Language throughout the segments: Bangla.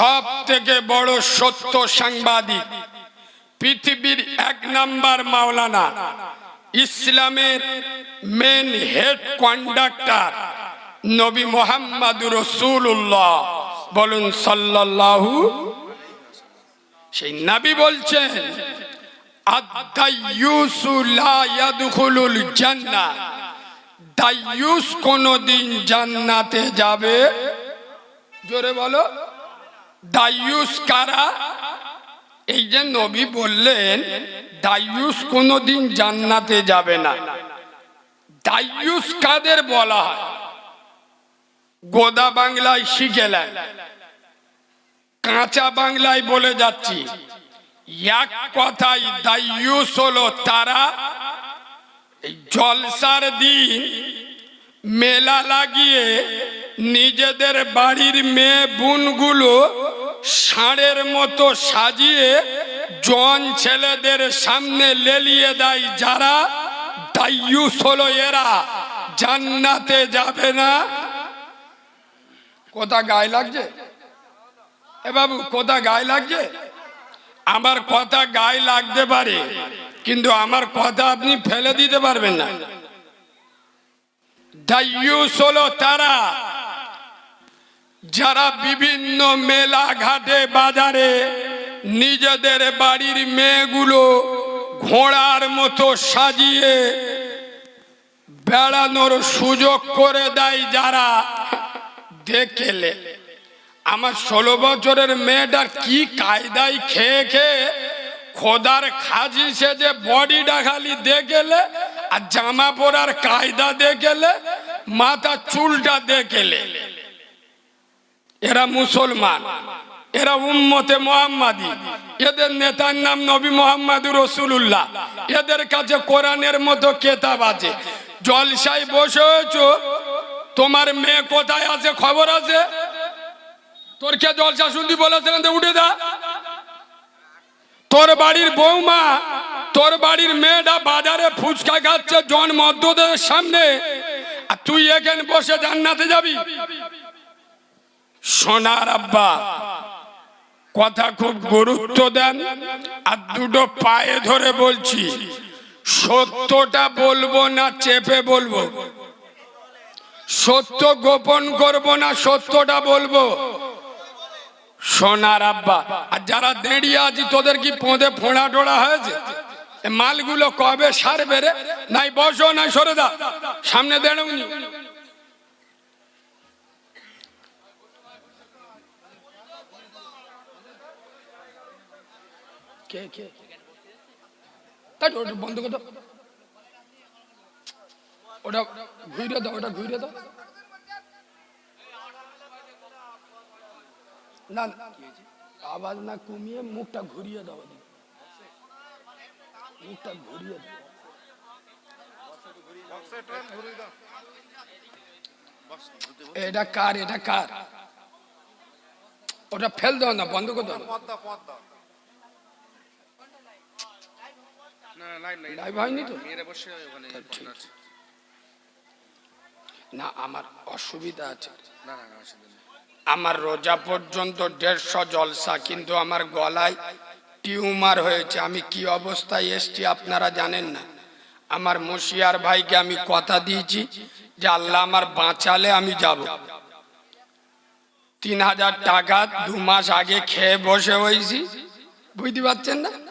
সব থেকে বড় সত্য সাংবাদিক, পৃথিবীর এক নাম্বার মাওলানা, ইসলামের মেন হেড কন্ডাক্টর নবী মোহাম্মদ রসুল্লাহ বলুন সাল্লাল্লাহু, সেই নবী বলছেন কোনদিন জান্নাতে যাবে? জোরে বলো। দাইয়ুস কারা? এই যে নবী বললেন দাইয়ুস কোনদিন জান্নাতে যাবে না। দাইয়ুস কাদের বলা হয়? গোদা বাংলায় শিখেলেন কাঁচা বাংলায় বলে যাচ্ছি। এক কথাই দাইয়ুস হলো তারা জলসার দিন মেলা লাগিয়ে নিজেদের বাড়ির মেয়ে বোনগুলো ষাঁড়ের মতো সাজিয়ে জন ছেলেদের সামনে লেলিয়ে দেয় যারা দাইয়ুস হলো এরা, জান্নাতে যাবে না। কোথা গায়ে লাগছে? এ বাবু, কোথা গায়ে লাগছে? আমার কথা গায়ে লাগতে পারে, কিন্তু আমার কথা আপনি ফেলে দিতে পারবেন না। দাইয়ুস হলো তারা যারা বিভিন্ন মেলা ঘাটে বাজারে নিজেদের বাড়ির মেয়েগুলো ঘোড়ার মতো সাজিয়ে বেড়ানোর সুযোগ করে দেয় যারা, দেখেলে। আমার ষোলো বছরের মেয়েটার কি কায়দায় খেয়ে খেয়ে খোদার খাজি সে যে বডিটা খালি দেখেলে আর জামা পরার কায়দা দেখেলে, মাথা চুলটা দেখেলে। এরা মুসলমান, এরা উম্মতে মোহাম্মদি। এদের নেতার নাম নবী মোহাম্মদ রসুল্লাহ এদের কাছে কোরআনের মতো কেতাব আছে। জলসায় বসে হয়েছো তোমার মেয়ে কোথায় আছে? খবর আছে? তোর কে জলসা শুনতি বলেছিলেন উঠে দা তোর বাড়ির বৌমা, তোর বাড়ির মেয়েটা বাজারে ফুচকা খাচ্ছে জন মদ্যদের সামনে। আর তুই এখানে বসে জান্নাতে যাবি? সোনার আব্বা, কথা খুব গুরুত্ব দেন, আর দুটো পায়ে ধরে বলছি, সত্যটা বলব না চেপে বলব? সত্য গোপন করব না সত্যটা বলব? সোনার আব্বা, আর যারা দাঁড়িয়ে আছি, তোদের কি পোঁদে ফোঁড়া টোড়া হয়েছে? মালগুলো কবে সারবে রে? নাই, বসো, নাই, সরে দা সামনে দাঁড়াউনি ওটা বন্ধ করে দাও। ওটা ঘুরে দাও, ওটা ঘুরে দাও। না আওয়াজ না কমিয়ে মুখটা ঘুরিয়ে দাও। মুখটা ঘুরিয়ে দাও। এটা কার এটা কার? ওটা ফেল দাও না, বন্ধ করে দাও। লাইভ হয়নি তো? মেয়েরা বসে ওখানে ঠিক। না আমার অসুবিধা আছে। আমার রোজা পর্যন্ত দেড়শো জলসা কিন্তু আমার গলায় টিউমার হয়েছে। আমি কি অবস্থায় এসছি আপনারা জানেন না। আমার মুশিয়ার ভাইকে আমি কথা দিয়েছি যে আল্লাহ আমার বাঁচালে আমি যাব। তিন হাজার টাকা দু মাস আগে খেয়ে বসে হয়েছি। বুঝতে পারছেন না?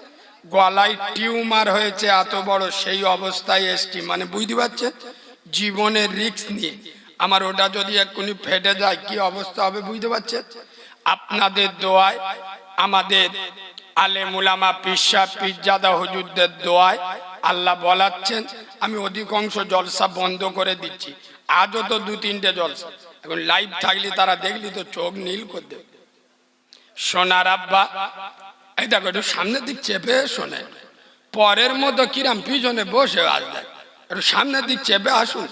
গলায় টিউমার হয়েছে, এত বড় সেই অবস্থায় এসছি। মানে বুঝতে পারছেন জীবনের রিস্ক নিয়ে। আমার ওটা যদি এক্ষুনি ফেটে যায়, কি অবস্থা হবে বুঝতে পারছেন আপনাদের দোয়ায়, আমাদের আলে মুলামা পিসা পিজ্জাদা হুজুরদের দোয়ায় আল্লাহ বলাচ্ছেন, আমি অধিকাংশ জলসা বন্ধ করে দিচ্ছি। আজও তো দু তিনটে জলসা। এখন লাইভ থাকলে তারা দেখলি তো চোখ নীল করে দেবে। সোনার আব্বা এই দেখো, একটু সামনের দিক চেপে শোনে পরের মতো কিরাম পিছনে বসে আসবে একটু সামনের দিক চেপে আসুন।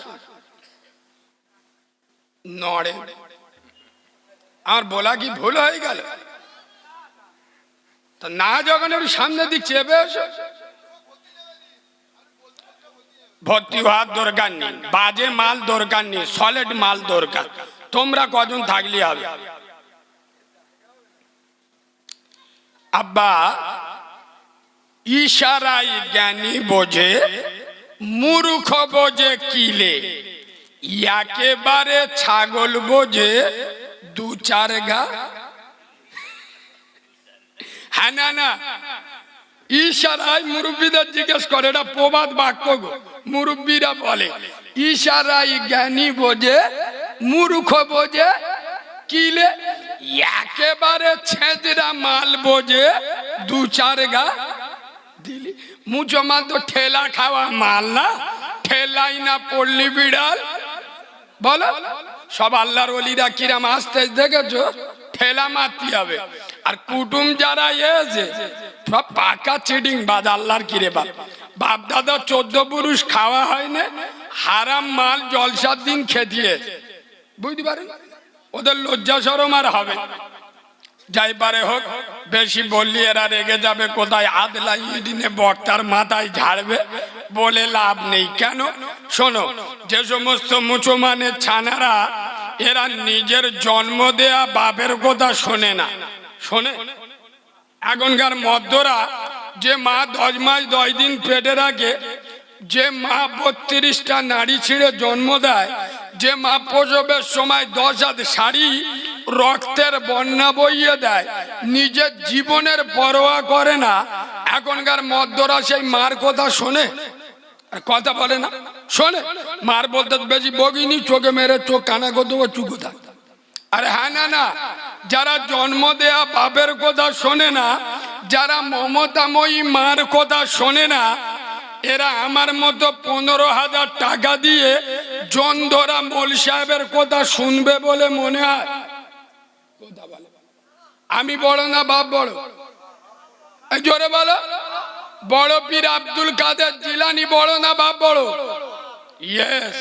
নড়ে। আমার বলা কি ভুল হয়ে গেল? না যখন একটু সামনের দিক চেপে আসো ভর্তি হওয়ার দরকার নেই। বাজে মাল দরকার নেই সলিড মাল দরকার। তোমরা কজন থাকলে হবে? আব্বা ইশারাই জ্ঞানী বোঝে, মূর্খ বোঝে কিলে। একেবারে ছাগল বোঝে দু চার গা। হ্যাঁ না না। ইশারায় মুরব্বীদের জিজ্ঞেস করে, এটা প্রবাদ বাক্য গো। মুরব্বীরা বলে ইশারাই জ্ঞানী বোঝে, মূর্খ বোঝে কিলে? একেবারে ছেঁচড়া মাল বোঝে, দু চার গা দিলি। মুচো মাল তো ঠেলা খাওয়া মাল না, ঠেলাই না পড়লি বিড়াল। বলো, সব আল্লাহর অলিরা কিরাম আসতে দেখেছ? ঠেলা মারতে হবে। আর কুটুম যারা এসে সব পাকা চিডিং বাদ আল্লাহর কিরে বাপ। বাপ দাদা চোদ্দ পুরুষ খাওয়া হয় না, হারাম মাল জলসার দিন খেতিয়ে। বুঝতে পারেন ওদের লজ্জা সরম আর হবে। যাই পারে হোক, বেশি বললি এরা রেগে যাবে কোথায়? আদলাই দিনে বর্তার মাথায় ঝাড়বে বলে লাভ নেই। কেন? শোনো, যে সমস্ত মুসলমানের ছানারা, এরা নিজের জন্ম দেয়া বাপের কথা শোনে না। শোনে? এখনকার মদ্যরা যে মা দশ মাস দশ দিন পেটে রাখে, যে মা বত্রিশটা নারী ছিঁড়ে জন্ম দেয় যে মা প্রসবের সময় দশ হাত শাড়ি রক্তের বন্যা বইয়ে দেয়, নিজের জীবনের পরোয়া করে না। এখনকার মধ্যরা সেই মার কথা শোনে। কথা বলে না, শোনে। মার বলতে বেশি বগিনি চোখে মেরে চোখ, কানা চুকো থাক আরে হ্যাঁ না না। যারা জন্ম দেয়া বাপের কথা শোনে না, যারা মমতাময়ী মার কথা শোনে না এরা আমার মতো পনেরো হাজার টাকা দিয়ে জন ধরা মোল সাহেবের কথা শুনবে বলে মনে হয়। আমি বড় না বাপ বড়? জোরে বলো। বড় পীর আব্দুল কাদের জিলানি বড় না বাপ বড়? ইয়েস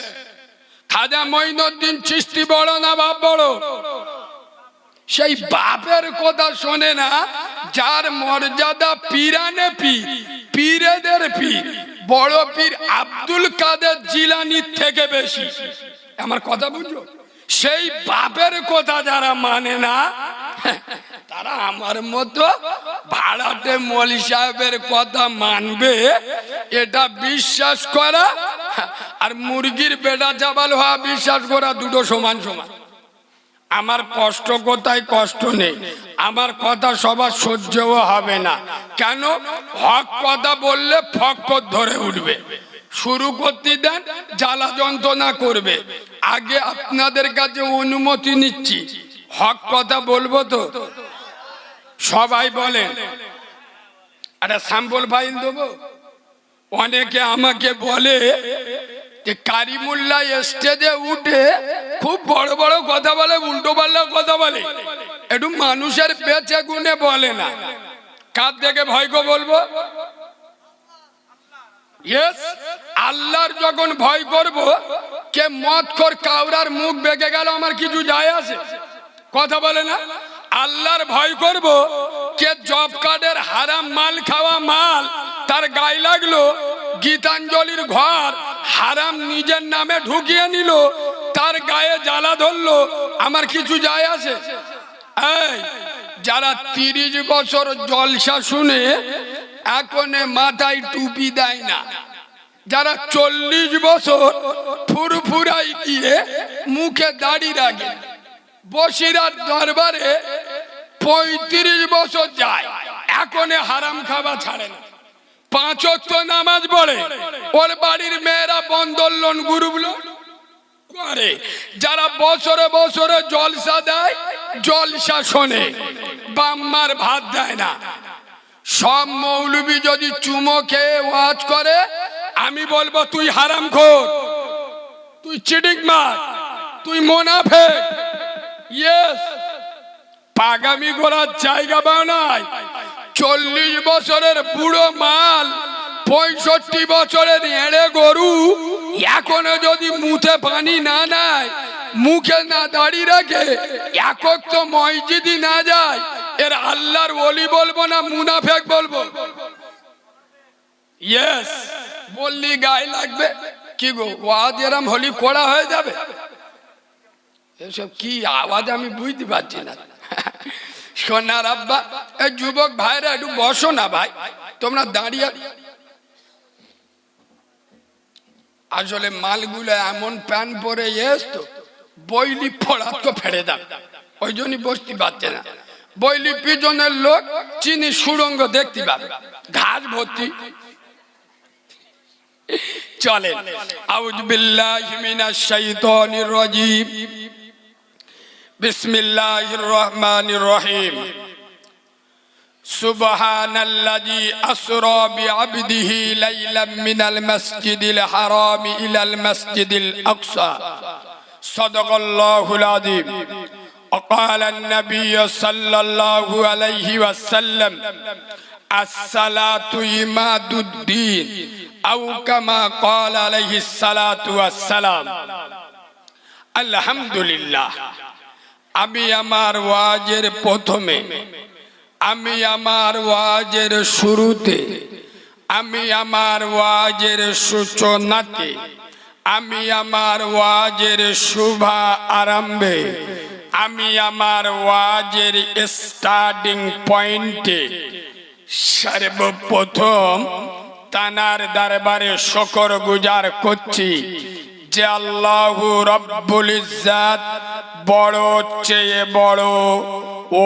খাজা মঈনুদ্দিন চিস্তি বড় না বাপ বড়? সেই বাপের কথা শোনে না যার মর্যাদা পীরানে পীর, পীরেদের পীর, বড় পীর আব্দুল কাদের জিলানির থেকে বেশি। আমার কথা বুঝলো? সেই বাপের কথা যারা মানে না, তারা আমার মতো ভাড়াটে মলি সাহেবের কথা মানবে, এটা বিশ্বাস করা আর মুরগির বেটা চাবাল হওয়া বিশ্বাস করা দুটো সমান সমান। আমার কষ্ট কোথায়? কষ্ট নেই। আমার কথা সবার সহ্যও হবে না। কেন? হক কথা বললে ফক্কর ধরে উঠবে। শুরু করতে দেন, জ্বালা যন্ত্রণা করবে। আগে আপনাদের কাছে অনুমতি নিচ্ছি। হক কথা বলব তো? সবাই বলেন। আরে স্যাম্পল ফাইল দেবো? অনেকে আমাকে বলে যে কারিমুল্লা স্টেজে উঠে, খুব বড় বড় কথা বলে, উল্টো পাল্টা কথা বলে। একটু মানুষের বেঁচে গুনে বলে না। কার থেকে ভয়কে বলব? আল্লাহর যখন ভয় করব, কে মত কর কাউরার মুখ বেঁকে গেল, আমার কিছু যায় আছে? কথা বলে না? আল্লাহর ভয় করব, কে জব কার্ডের হারাম মাল খাওয়া মাল, তার গায়ে লাগল গীতাঞ্জলির ঘর হারাম নিজের নামে ঢুকিয়ে নিল, তার গায়ে জ্বালা ধরলো। আমার কিছু যায় আছে? যারা তিরিশ বছর জলসা শুনে এখন মাথায় টুপি দেয় না, যারা চল্লিশ বছর ফুরফুরাই গিয়ে মুখে দাড়ি রাখে, বসিরার দরবারে পঁয়ত্রিশ বছর যায়, এখন হারাম খাওয়া ছাড়ে না। পাঁচ নামাজ পড়ে। ওর বাড়ির মেয়েরা বন্দর লোন গুরুগুলো করে। যারা বছরে বছরে জলসা দেয়, জলসা শোনে। বাম্মার ভাত দেয় না। সব মৌলবি যদি চুমো খেয়ে ওয়াজ করে, আমি বলব, তুই হারাম খোর। তুই চিডিক মার। তুই মোনাফে। ইয়েস পাগামি করার জায়গা নাই চল্লিশ বছরের বুড়ো মাল, পঁয়ষট্টি বছরের এড়ে গরু, এখনও যদি মুখে পানি না নেয়, মুখে না দাঁড়িয়ে রাখে, একক তো মসজিদি না যায়, এর আল্লাহর ওলি বলব না মুনাফেক বলব? বললি গায়ে লাগবে। কি গো, ওয়াজ এরম হলি কড়া হয়ে যাবে? এসব কি আওয়াজ আমি বুঝতে পারছি না। সোনার আব্বা, এই যুবক ভাইরা একটু বসো না ভাই, তোমরা দাঁড়িয়ে। আসলে মালগুলো এমন প্যান পরে এসতো, বইলি ফোড়া তো ফেড়ে দাও, ওই জন্যই বসতে পারছে না। বইলি পিছনের লোক চিনি সুরঙ্গ দেখতে পাবে, ঘাস ভর্তি। চলেন আউজ বিল্লাহি মিনাশ শাইতানির রাজিম। বিসমিল্লাহির রহমানির রহিম سبحان الذي أسرى بعبده ليلا من المسجد الحرام إلى المسجد الأقصى صدق الله العظيم وقال النبي صلى الله عليه وسلم الصلاة إماد الدين أو كما قال عليه الصلاة والسلام الحمد لله আমি আমার ওয়াজের প্রথমে, আমি আমার ওয়াজের শুরুতে, আমি আমার ওয়াজের সূচনাতে, আমি আমার ওয়াজের শুভা আরম্ভে, আমি আমার ওয়াজের স্টার্টিং পয়েন্টে সর্বপ্রথম তানার দরবারে শকর গুজার করছি। যে আল্লাহ রব্বুল ইজ্জাত বড় চেয়ে বড়,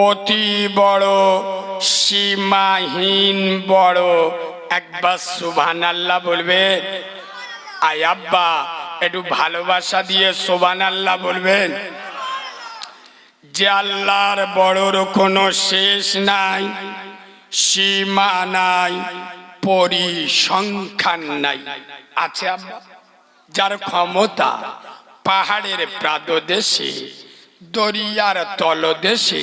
অতি বড়, সীমাহীন বড়। একবার সুবহান আল্লাহ বলবেন আয় আব্বা, একটু ভালোবাসা দিয়ে সোবান আল্লাহ বলবেন। যে আল্লাহর বড়র কোনো শেষ নাই, সীমা নাই, পরিসংখ্যান নাই। আছে আব্বা? যার ক্ষমতা পাহাড়ের প্রাদদেশে দরিয়ার তলদেশে,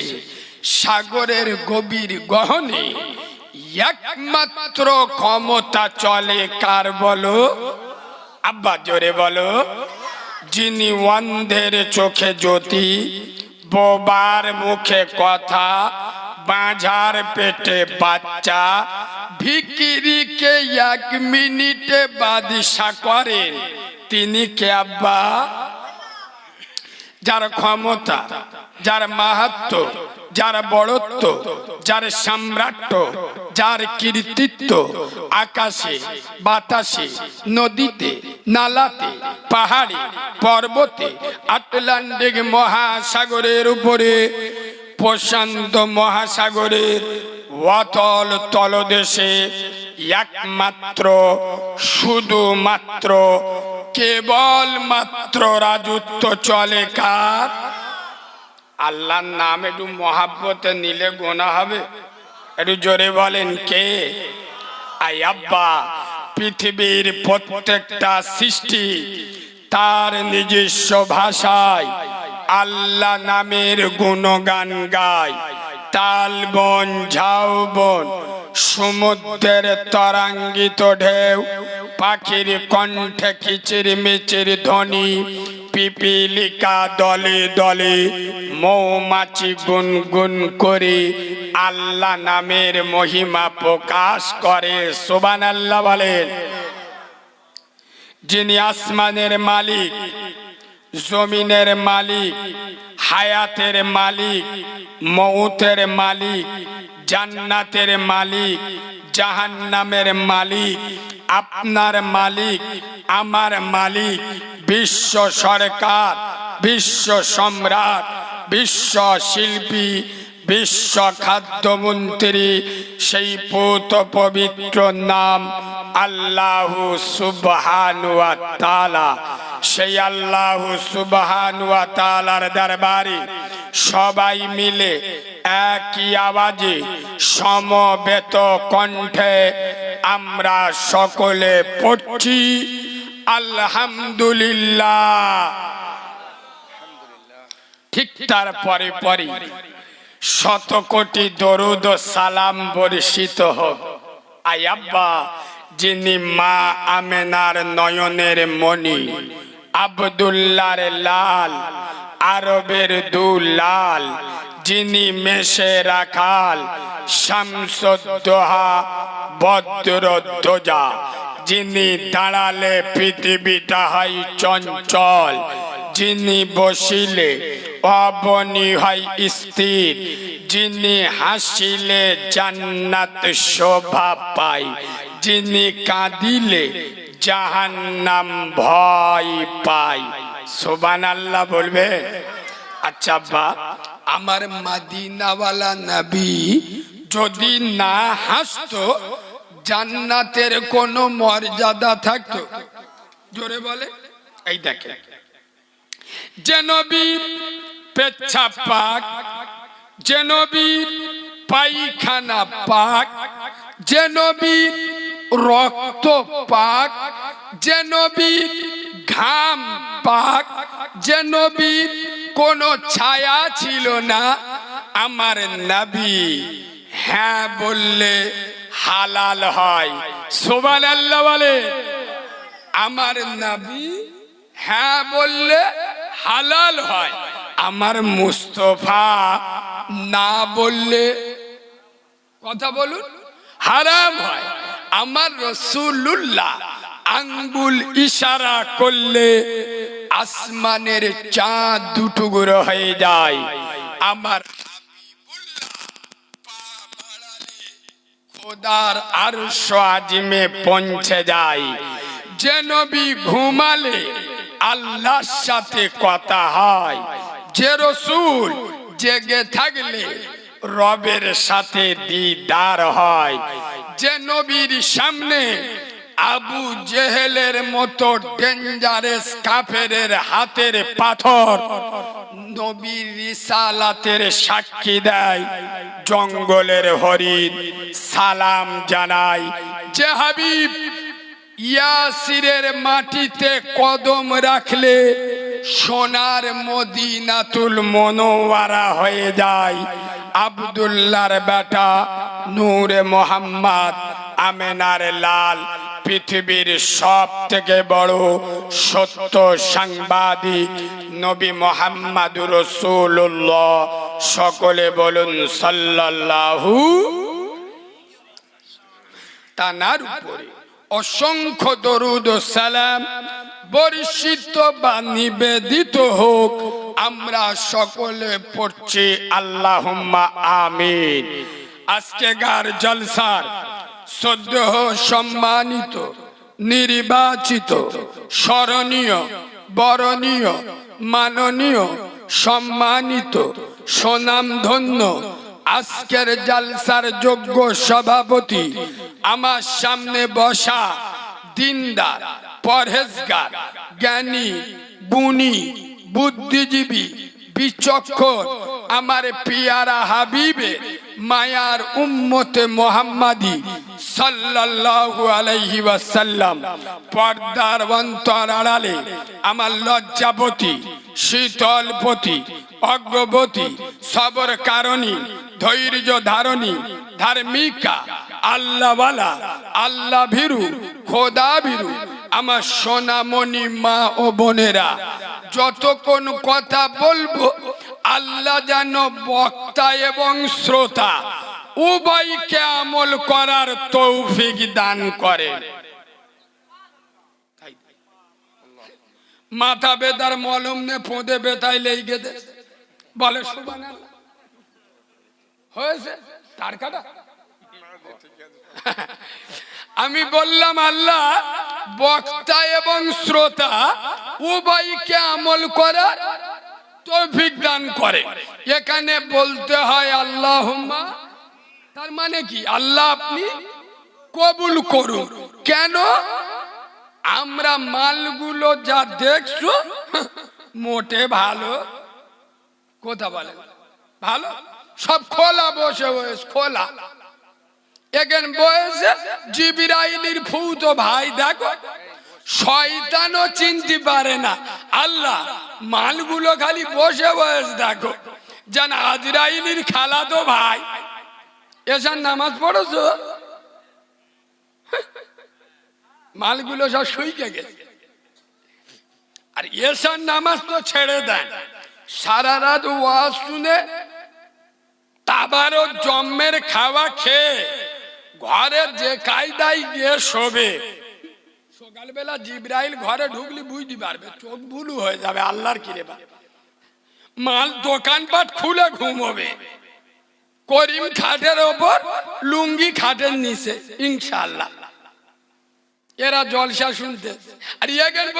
সাগরের গভীর গহনে একমাত্র ক্ষমতা চলে কার বলো? আব্বা, জোরে বলো। যিনি অন্ধের চোখে জ্যোতি, বোবার মুখে কথা বাঁঝার পেটে বাচ্চা ভিকিরিকে এক মিনিটে বাদিশা করেন তিনি কে আব্বা? যার ক্ষমতা, যার মাহাত্ম, যার বড়ত্ব, যার সম্রাট্য, যার কীর্তিত্ব আকাশে, বাতাসে, নদীতে, নালাতে, পাহাড়ে, পর্বতে, আটলান্টিক মহাসাগরের উপরে প্রশান্ত মহাসাগরের অতল তলদেশে একমাত্র, শুধুমাত্র কেবল মাত্র রাজত্ব চলে কার? আল্লাহর নাম একটু মহাব্বতে নিলে গোনা হবে। একটু জোরে বলেন কে? আই আব্বা, পৃথিবীর প্রত্যেকটা সৃষ্টি তার নিজস্ব ভাষায় আল্লাহ নামের গুণগান গায়। তাল বন, ঝাউ বন, সমুদ্রের তরাঙ্গিত ঢেউ, পাখির কণ্ঠে কিচির মিচির ধ্বনি, পিপিলিকা দলে দলে মৌমাছি গুনগুন করে। আল্লাহ নামের মহিমা প্রকাশ করে সোবান আল্লাহ বলেন। যিনি আসমানের মালিক জমিনের মালিক, হায়াতের মালিক মৌতের মালিক, জান্নাতের মালিক, জাহান্নামের মালিক, আপনার মালিক, আমার মালিক, বিশ্ব সরকার, বিশ্ব সম্রাট, বিশ্ব শিল্পী, বিশ্ব খাদ্যমন্ত্রী, সেই পুত পবিত্র নাম আল্লাহ সুবহানুয়া তালা সেই আল্লাহ সুবহানুয়া তালার দরবারে সবাই মিলে একই আওয়াজে সমবেত কণ্ঠে আমরা সকলে পড়ছি, আলহামদুলিল্লাহ। ঠিক তার পরে পরে শত কোটি দরুদ সালাম বর্ষিত হোক। আই আব্বা, যিনি মা আমেনার নয়নের মণি আবদুল্লার লাল আরবের দুলাল যিনি মেশে রাখাল শামসদ্দোহা বদ্রধ্বজা যিনি দাঁড়ালে পৃথিবীটা হয় চঞ্চল। যিনি বসিলে অবনি হয় স্থির, যিনি হাসিলে জান্নাত শোভা পায়, যিনি কাঁদিলে জাহান্নাম ভয় পায়। সোবান আল্লাহ বলবে আচ্ছা বা আমার মাদিনাওয়ালা নবী যদি না হাসতো, জান্নাতের কোনো মর্যাদা থাকতো? জোরে বলে, এই দেখে যে নবীর পেচ্ছাপ পাক যে পায়খানা পাক যে নবীর রক্ত পাক যে ঘাম পাক যে নবীর কোনো ছায়া ছিল না। আমার নবী হ্যাঁ বললে হালাল হয়। সোবান আল্লাহ বলে, আমার নবী হ্যাঁ বললে হালাল হয়। আমার মুস্তফা না বললে কথা বলুন। হারাম হয়। আমার রসুল্লাহ আঙ্গুল ইশারা করলে আসমানের চাঁদ দুটুকরো হয়ে যায়। আমার খোদার আর আজিমে পৌঁছে যায়। যে নবী ঘুমালে আল্লাহর সাথে কথা হয়। যে রসুল জেগে থাকলে রবের সাথে দিদার হয়। যে নবীর সামনে আবু জেহেলের মতো ডেঞ্জারেস কাফেরের হাতের পাথর নবীর রিসালাতের সাক্ষী দেয়, জঙ্গলের হরিণ সালাম জানাই যে হাবিব ইয়াসিরের মাটিতে কদম রাখলে সোনার মদিনাতুল মনোয়ারা হয়ে যায়। আবদুল্লার বেটা নূরে মোহাম্মদ আমেনার লাল, পৃথিবীর সব থেকে বড় সত্য সাংবাদিক নবী মোহাম্মদ রসুল্লাহ সকলে বলুন, সাল্লাল্লাহু তানার উপরে। অসংখ্য দরুদ সালাম। বর্ষিত বা নিবেদিত হোক, আমরা সকলে পড়ছি আল্লাহুম্মা আমিন। আজকে গার জলসার সদ্য সম্মানিত, নির্বাচিত, স্মরণীয়, বরণীয়, মাননীয়, সম্মানিত, সুনামধন্য, আজকের জালসার যোগ্য সভাপতি আমার সামনে বসা দিনদার, পরহেজগার, জ্ঞানী বুনি বুদ্ধিজীবী, বিচক্ষণ, আমার পিয়ারা হাবিবে, মায়ার উম্মতে মোহাম্মদী সাল্লাল্লাহু আলাইহি ওয়াসাল্লাম। পর্দার অন্তর আড়ালে আমার লজ্জাবতী শীতলপতি, অগ্রবতী, সবর কারণী ধৈর্য ধারণী, ধার্মিকা, আল্লাহওয়ালা আল্লাহ ভীরু খোদা ভীরু আমার সোনামণি মা ও বোনেরা, যতক্ষণ কথা বলব, আল্লাহ যেন বক্তা এবং শ্রোতা উভয়কে আমল করার তৌফিক দান করে। মাথা বেদার মলম নে, ফোঁদে বেতায় লেগে দে বলে সুবান হয়েছে? তার কাটা আমি বললাম, আল্লাহ, বক্তা এবং শ্রোতা উভয়কে আমল করার তৌফিক দান করে। এখানে বলতে হয় আল্লাহ তার মানে কি? আল্লাহ আপনি কবুল করুন। কেন? আমরা মালগুলো যা দেখছ, মোটে ভালো। কথা বলে ভালো? সব খোলা বসে বসে খোলা। এখান বয়সে জিবিরাইলির ফুত ভাই, দেখো, শয়তানও চিনতে পারে না। আল্লাহ, মালগুলো খালি বসে বয়স, দেখো। যেন আজরাইলির খালা তো ভাই। এসার নামাজ পড়েছো? মালগুলো সব শুইকে গেছে। আর এসার নামাজ তো ছেড়ে দেন। সারা রাত ওয়াজ শুনে তাবারও জম্মের খাওয়া খেয়ে ঘরে যে কায়দায় গিয়ে শোবে। সকালবেলা জিব্রাইল ঘরে ঢুকলি বুঝতে পারবে, চোখ ভুলু হয়ে যাবে, আল্লাহর কিরে মাল দোকানপাট খুলে ঘুমোবে। করিম খাটের ওপর, লুঙ্গি খাটের নিচে ইনশাল্লাহ এরা জলসা শুনতে। আর এখানে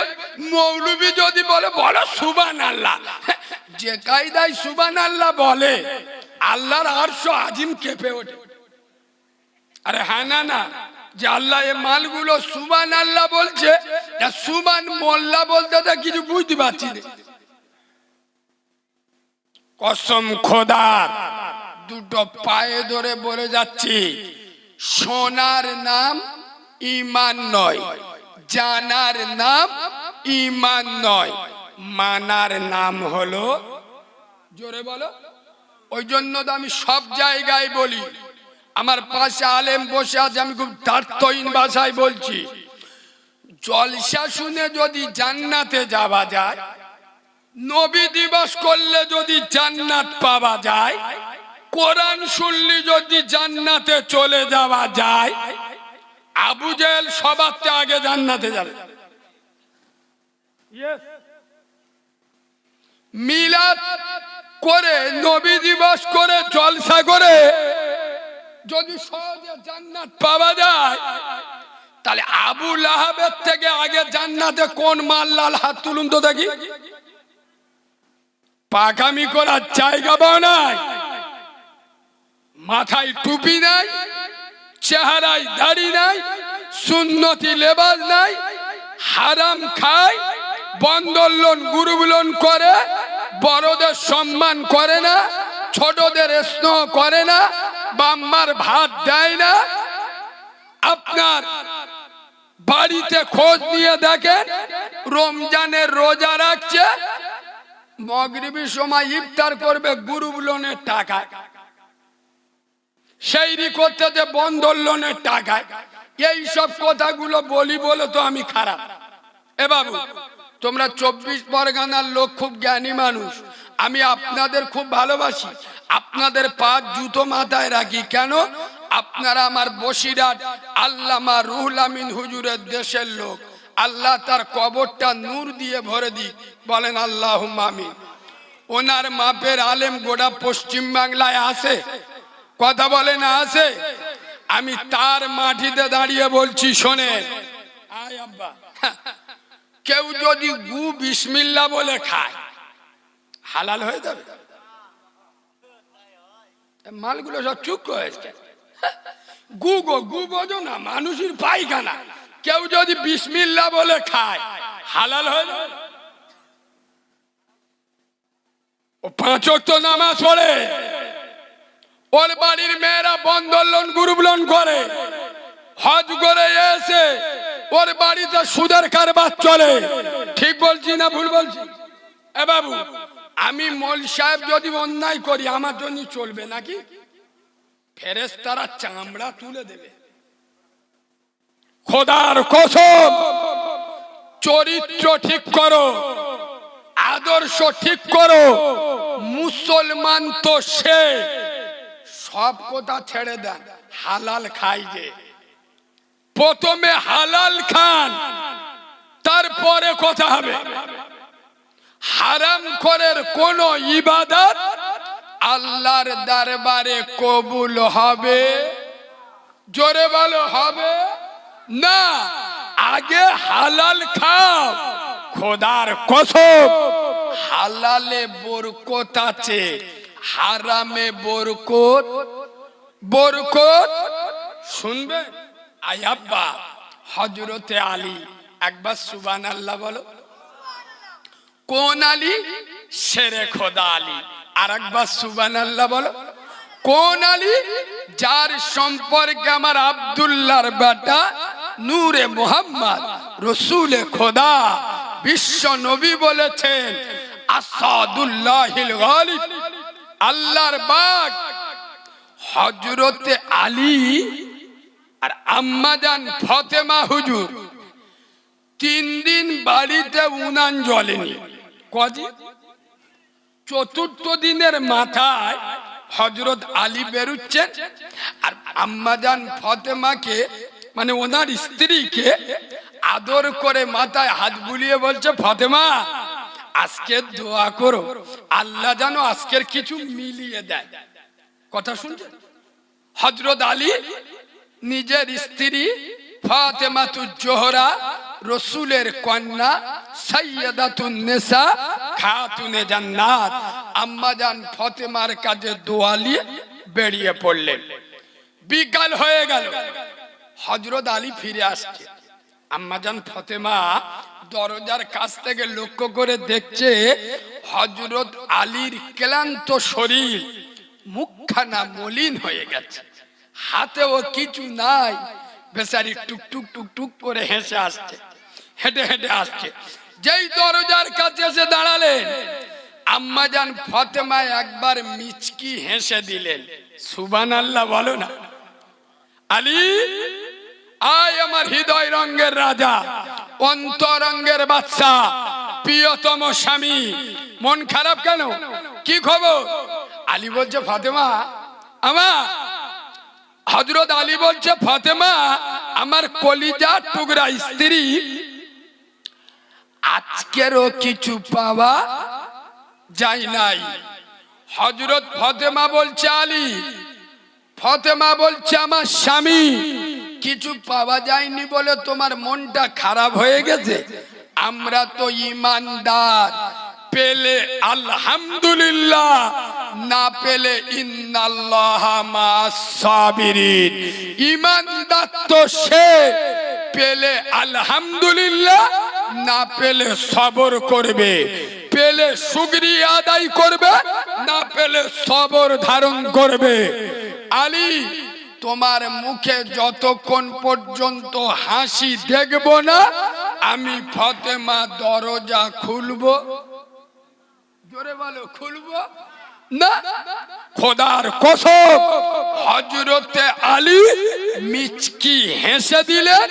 মৌলবি যদি বলে, বলো সুবান আল্লাহ যে কায়দায় সুবান আল্লাহ বলে আল্লাহর আরশ আজিম কেঁপে ওঠে। আরে হ্যাঁ না না, যে আল্লাহ এ মালগুলো সুবান আল্লাহ বলছে তা সুবান মোল্লা বলতে তো কিছু বুঝতে পারছি কসম খোদার, দুটো পায়ে ধরে বলে যাচ্ছি, সোনার নাম ইমান নয়, জানার নাম ইমান নয়, মানার নাম হলো, জোরে বলো ওই জন্য তো আমি সব জায়গায় বলি। আমার পাশে আলেম বসে আছে আমি খুব তার্থহীন ভাষায় বলছি। জলসা শুনে যদি জান্নাতে যাওয়া যায় নবী দিবস করলে যদি জান্নাত পাওয়া যায় কোরআন শুনলি যদি জান্নাতে চলে যাওয়া যায় আবু জেল সবার আগে জান্নাতে যাবে। মিলাদ করে নবী দিবস করে জলসা করে যদি সহজে জান্নাত পাওয়া যায় তাহলে আবু লাহাবের থেকে আগে জান্নাতে কোন মাল্লাল হাত তুলুন তো দেখি। পাকামি করার জায়গা নাই মাথায় টুপি নাই চেহারায় দাড়ি নাই সুন্নতি লেবাস নাই হারাম খায় বন্দর লোন গুরু লোন করে বড়দের সম্মান করে না, ছোটদের স্নেহ করে না, বাম্মার ভাত দেয় না। আপনার বাড়িতে খোঁজ নিয়ে দেখেন, রমজানের রোজা রাখছে মগরিবি সময় ইফতার করবে গুরু লোনের টাকা সেইরি করতে যে বন্দর লোনের টাকায়। এই সব কথাগুলো বলি বলে তো আমি খারাপ। এ বাবু তোমরা চব্বিশ পরগনার লোক খুব জ্ঞানী মানুষ। আমি আপনাদের খুব ভালোবাসি। আপনাদের পা জুতো মাথায় রাখি। কেন? আপনারা আমার বসিরাট আল্লামা রুহুল আমিন হুজুরের দেশের লোক। আল্লাহ তার কবরটা নূর দিয়ে ভরে দিক। বলেন আল্লাহ আমিন। ওনার মাপের আলেম গোটা পশ্চিম বাংলায় আছে? কথা বলে না আছে? আমি তার মাটিতে দাঁড়িয়ে বলছি শোনেন। আয় আব্বা। কেউ যদি গু বিসমিল্লা বলে খায়, হালাল হয়ে যাবে। মালগুলো সব চুপ হয়েছে গু গো, গু বোঝো না, মানুষের পায়খানা। কেউ যদি বিসমিল্লা বলে খায়, হালাল হয়ে যাবে। ও পাঁচ তো নামাজ পড়ে। ওর বাড়ির মেয়েরা বন্ধন লোন করে। হজ করে এসে ওর বাড়িতে সুদের কারবার চলে। ঠিক বলছি না ভুল বলছি? এ বাবু, আমি মল সাহেব যদি অন্যায় করি, আমার জন্য চলবে নাকি? ফেরেস তারা চামড়া তুলে দেবে। খোদার কসম, চরিত্র ঠিক করো, আদর্শ ঠিক করো, মুসলমান তো সে। সব কথা ছেড়ে দেন, হালাল খাই যে। প্রথমে হালাল খান, তারপরে কথা হবে। হারাম করের কোন ইবাদত আল্লাহর দরবারে কবুল হবে? জোরে বলো, হবে? না, আগে হালাল খাও, খোদার কসম। হালালে বরকত আছে, হারামে বরকত। বরকত? শুনবে? আয়াব্বা হজরতে আলী, একবার সুবান আল্লাহ বলো। কোন আলী? সেরে খোদা আলী। আর একবার সুবান আল্লাহ বলো। কোন আলী? যার সম্পর্কে আমার আবদুল্লাহর বেটা নূরে মোহাম্মদ, রসুলে খোদা, বিশ্ব নবী বলেছেন, আসাদুল্লাহিল আল্লাহর বাগ। হজরতে আলী আর আম্মাজান ফতেমা হুজুর, তিন দিন বাড়িতে উনান জ্বলেনি কদিন? চতুর্থ দিনের মাথায় হজরত আলী বেরুচ্ছেন আর আম্মাজান ফতেমাকে মানে ওনার স্ত্রীকে আদর করে মাথায় হাত বুলিয়ে বলছে, ফতেমা, আজকে দোয়া করো, আল্লাহ যেন আজকের কিছু মিলিয়ে দেয়। কথা শুনছেন? হজরত আলী নিজের স্ত্রী ফাতেমাতু জোহরা, রসুলের কন্যা সৈয়দাতুন নেসা, খাতুনে জান্নাত। আম্মাজান ফতেমার কাছে দোয়ালিয়ে বেরিয়ে পড়লেন। বিকাল হয়ে গেল। হজরত আলী ফিরে আসছে। আম্মাজান ফতেমা দরজার কাছ থেকে লক্ষ্য করে দেখছে হজরত আলীর ক্লান্ত শরীর মুখখানা মলিন হয়ে গেছে। হাতেও কিছু নাই। বেচারি টুক টুক টুক টুক করে হেসে আসছে। হেঁটে হেঁটে আসছে। যেই দরজার কাছে এসে দাঁড়ালেন আম্মাজান ফতেমা একবার মিচকি হেসে দিলেন। সুবান আল্লাহ বলো না। আলী, আয় আমার হৃদয় রঙ্গের রাজা, অন্তরঙ্গের বাচ্চা প্রিয়তম স্বামী। মন খারাপ কেন? কি খবর? আলী বলছে, ফাতেমা, আমা হজরত আলী বলছে, ফাতেমা, আমার কলিজা টুকরা স্ত্রী, আজকেরও কিছু পাওয়া যায় নাই। হজরত ফতেমা বলছে, আলী, ফতেমা বলছে, আমার স্বামী, কিছু পাওয়া যায়নি বলে তোমার মনটা খারাপ হয়ে গেছে। আমরা তো ইমানদার পেলে আলহামদুলিল্লাহ, না পেলে সে পেলে আলহামদুলিল্লাহ, না পেলে সবর করবে। পেলে সুগরি আদায় করবে, না পেলে সবর ধারণ করবে। আলী, তোমার মুখে যতক্ষণ পর্যন্ত হাসি দেখব না, আমি ফতেমা দরজা খুলবো। জোরে বলো খুলবো? না খোদার কসম হজরতে আলী মিচকি হেসে দিলেন।